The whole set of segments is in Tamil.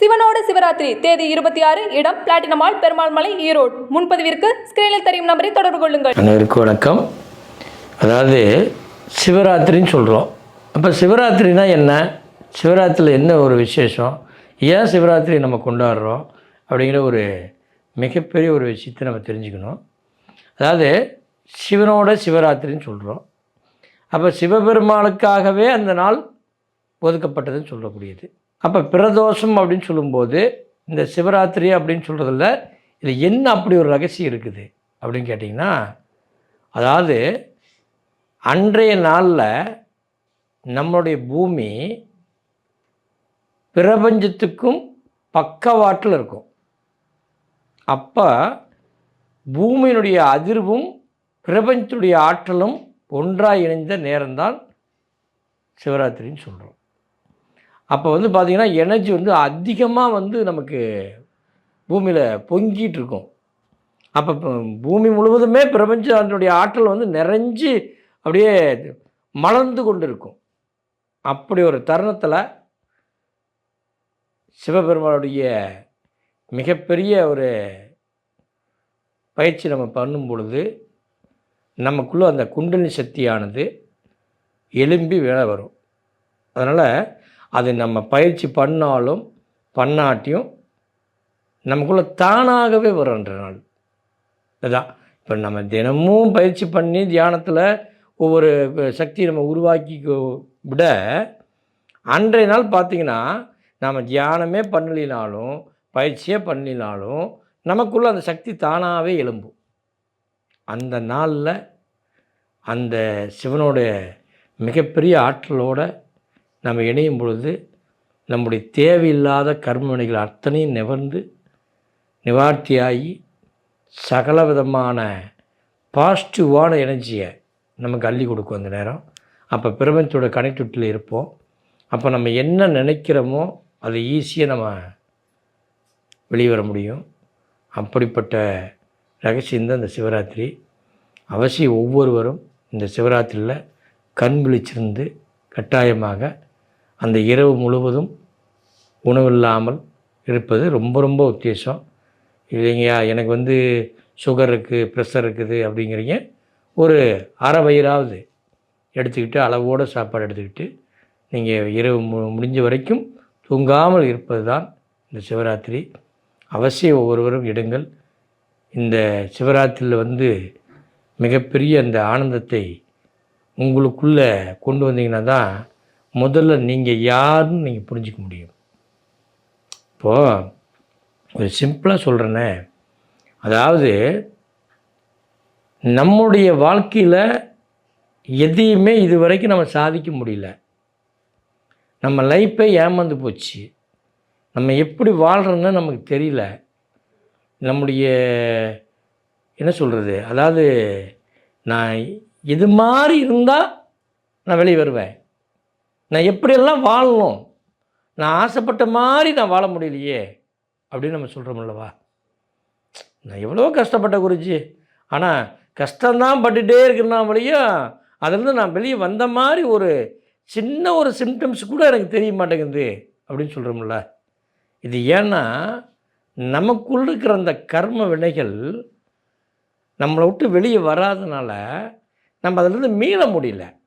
சிவனோடு சிவராத்திரி தேதி இருபத்தி ஆறு இடம் பிளாட்டினமால் பெருமாள் மலை ஈரோடு. முன்பதிவிற்கு ஸ்கிரீனில் தெரியும் நம்பரை தொடர்பு கொள்ளுங்கள். அனைவருக்கும் வணக்கம். அதாவது சிவராத்திரின்னு சொல்கிறோம் அப்போ சிவராத்திரினா என்ன? சிவராத்திரியில் என்ன ஒரு விசேஷம்? ஏன் சிவராத்திரி நம்ம கொண்டாடுறோம்? அப்படிங்கிற ஒரு மிகப்பெரிய ஒரு விஷயத்தை நம்ம தெரிஞ்சுக்கணும். அதாவது சிவனோட சிவராத்திரின்னு சொல்கிறோம் அப்போ சிவபெருமானுக்காகவே அந்த நாள் ஒதுக்கப்பட்டதுன்னு சொல்லக்கூடியது. அப்போ பிரதோஷம் அப்படின்னு சொல்லும்போது இந்த சிவராத்திரி அப்படின்னு சொல்கிறதுல இது என்ன அப்படி ஒரு ரகசியம் இருக்குது அப்படின்னு கேட்டிங்கன்னா அதாவது அன்றைய நாளில் நம்மளுடைய பூமி பிரபஞ்சத்துக்கும் பக்கவாட்டில் இருக்கும். அப்போ பூமியினுடைய அதிர்வும் பிரபஞ்சத்துடைய ஆற்றலும் ஒன்றாக இணைந்த நேரம்தான் சிவராத்திரின்னு சொல்கிறோம் அப்போ வந்து பார்த்திங்கன்னா எனர்ஜி வந்து அதிகமாக வந்து நமக்கு பூமியில் பொங்கிட்டு இருக்கும். அப்போ பூமி முழுவதுமே பிரபஞ்சம் அதனுடைய ஆற்றல் வந்து நிறைஞ்சு அப்படியே மலர்ந்து கொண்டு இருக்கும் அப்படி ஒரு தருணத்தில் சிவபெருமானுடைய மிகப்பெரிய ஒரு பயிற்சி நம்ம பண்ணும் பொழுது நமக்குள்ளே அந்த குண்டலி சக்தியானது எலும்பி வேலை வரும். அதனால் அது நம்ம பயிற்சி பண்ணாலும் பண்ணாட்டியும் நமக்குள்ளே தானாகவே வரும்ன்ற நாள். இதுதான் இப்போ நம்ம தினமும் பயிற்சி பண்ணி தியானத்தில் ஒவ்வொரு சக்தியை நம்ம உருவாக்கி விட அன்றைய நாள் பார்த்திங்கன்னா நாம் தியானமே பண்ணலினாலும் பயிற்சியே பண்ணினாலும் நமக்குள்ளே அந்த சக்தி தானாகவே எழும்பும். அந்த நாளில் அந்த சிவனுடைய மிகப்பெரிய ஆற்றலோட நம்ம இணையும் பொழுது நம்முடைய தேவையில்லாத கர்மவினைகள் அத்தனையும் நிவர்ந்து நிவார்த்தியாகி சகல விதமான பாசிட்டிவான எனர்ஜியை நமக்கு அள்ளி கொடுக்கும் அந்த நேரம். அப்போ பிரபஞ்சத்தோட கனெக்டிவிட்டியில் இருப்போம். அப்போ நம்ம என்ன நினைக்கிறோமோ அதை ஈஸியாக நம்ம வெளியே வர முடியும். அப்படிப்பட்ட ரகசியம் தான் இந்த சிவராத்திரி. அவசியம் ஒவ்வொருவரும் இந்த சிவராத்திரியில் கண் விழிச்சிருந்து கட்டாயமாக அந்த இரவு முழுவதும் உணவில்லாமல் இருப்பது ரொம்ப ரொம்ப உத்தேசம். இல்லைங்கய்யா எனக்கு வந்து சுகர் இருக்குது ப்ரெஷர் இருக்குது அப்படிங்கிறீங்க. ஒரு அரை வயிறாவது எடுத்துக்கிட்டு அளவோடு சாப்பாடு எடுத்துக்கிட்டு நீங்கள் இரவு மு முடிஞ்ச வரைக்கும் தூங்காமல் இருப்பது தான் இந்த சிவராத்திரி. அவசியம் ஒவ்வொருவரும் எடுங்கள். இந்த சிவராத்திரியில் வந்து மிகப்பெரிய அந்த ஆனந்தத்தை உங்களுக்குள்ளே கொண்டு வந்தீங்கன்னா தான் முதல்ல நீங்கள் யாருன்னு நீங்கள் புரிஞ்சிக்க முடியும். இப்போது ஒரு சிம்பிளாக சொல்கிறேனே அதாவது நம்முடைய வாழ்க்கையில் எதையுமே இது வரைக்கும் நம்ம சாதிக்க முடியல. நம்ம லைஃப்பே ஏமாந்து போச்சு. நம்ம எப்படி வாழ்கிறோன்னு நமக்கு தெரியல. நம்முடைய என்ன சொல்கிறது அதாவது நான் இது மாதிரி இருந்தால் நான் வெளியே வருவேன். நான் எப்படியெல்லாம் வாழணும்? நான் ஆசைப்பட்ட மாதிரி நான் வாழ முடியலையே அப்படின்னு நம்ம சொல்கிறோம்லவா நான் எவ்வளோ கஷ்டப்பட்ட குருஜி. ஆனால் கஷ்டம்தான் பட்டுகிட்டே இருக்கிறனா வழியும் அதுலேருந்து நான் வெளியே வந்த மாதிரி ஒரு சின்ன ஒரு சிம்டம்ஸ் கூட எனக்கு தெரிய மாட்டேங்குது அப்படின்னு சொல்கிறோம்ல இது ஏன்னா நமக்குள் இருக்கிற அந்த கர்ம வினைகள் நம்மளை விட்டு வெளியே வராதனால நம்ம அதிலிருந்து மீள முடியல.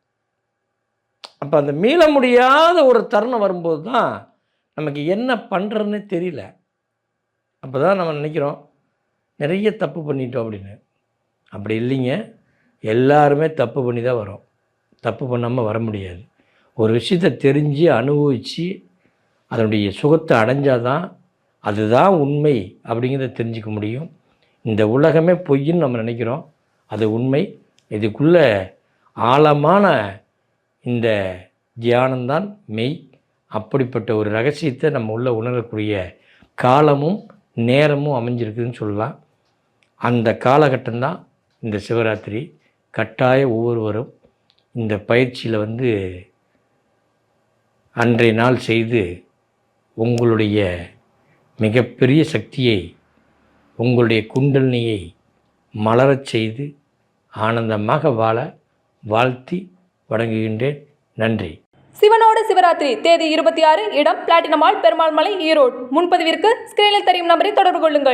அப்போ அந்த மீள முடியாத ஒரு தருணம் வரும்போது தான் நமக்கு என்ன பண்ணுறதுன்னு தெரியல. அப்போ தான் நம்ம நினைக்கிறோம் நிறைய தப்பு பண்ணிட்டோம் அப்படின்னு. அப்படி இல்லைங்க. எல்லாருமே தப்பு பண்ணி தான் வரோம். தப்பு பண்ணாமல் வர முடியாது. ஒரு விஷயத்தை தெரிஞ்சு அனுபவித்து அதனுடைய சுகத்தை அடைஞ்சால் தான் அதுதான் உண்மை அப்படிங்கிறத தெரிஞ்சுக்க முடியும். இந்த உலகமே பொய்ன்னு நம்ம நினைக்கிறோம். அது உண்மை. இதுக்குள்ளே ஆழமான இந்த தியானம்தான் மெய். அப்படிப்பட்ட ஒரு ரகசியத்தை நம்ம உள்ளே உணரக்கூடிய காலமும் நேரமும் அமைஞ்சிருக்குதுன்னு சொல்லலாம். அந்த காலகட்டம்தான் இந்த சிவராத்திரி. கட்டாய ஒவ்வொருவரும் இந்த பயிற்சியில் வந்து அன்றைய நாள் செய்து உங்களுடைய மிகப்பெரிய சக்தியை உங்களுடைய குண்டலினியை மலரச் செய்து ஆனந்தமாக வாழ வாழ்த்தி வழங்குகின்றேன் நன்றி. சிவனோடு சிவராத்திரி தேதி இருபத்தி ஆறு இடம் பிளாட்டினமால் பெருமாள் மலை ஈரோடு. முன்பதிவிற்கு ஸ்கிரீனில் தெரியும் நம்பரை தொடர்பு கொள்ளுங்கள்.